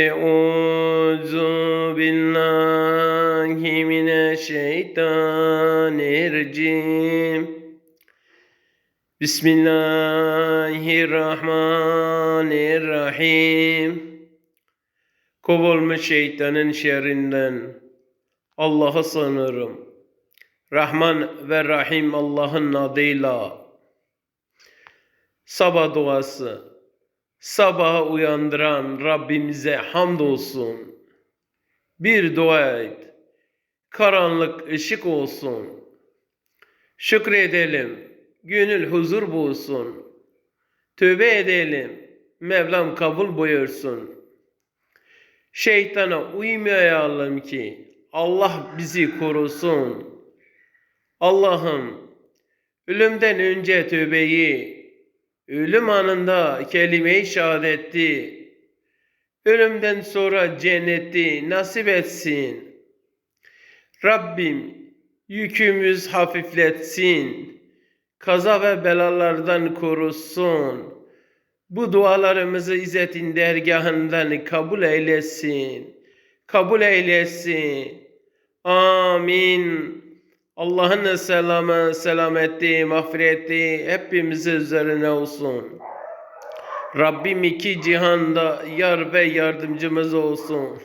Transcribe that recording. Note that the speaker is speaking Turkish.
أعوذ بالله من الشيطان الرجيم بسم الله الرحمن الرحيم Kovulmuş şeytanın şerrinden Allah'a sığınırım. Rahman ve Rahim Allah'ın adıyla. Sabah duası. Sabaha uyandıran Rabbimize hamdolsun. Bir dua et. Karanlık ışık olsun. Şükredelim. Gönül huzur bulsun. Tövbe edelim. Mevlam kabul buyursun. Şeytana uymayalım ki Allah bizi korusun. Allah'ım ölümden önce tövbeyi, ölüm anında kelime-i şehadeti, ölümden sonra cenneti nasip etsin. Rabbim yükümüz hafifletsin. Kaza ve belalardan korusun. Bu dualarımızı İzzet'in dergahından kabul eylesin. Kabul eylesin. Amin. Allah'ın selamı, selameti, mağfireti hepimiz üzerine olsun. Rabbim iki cihanda yar ve yardımcımız olsun.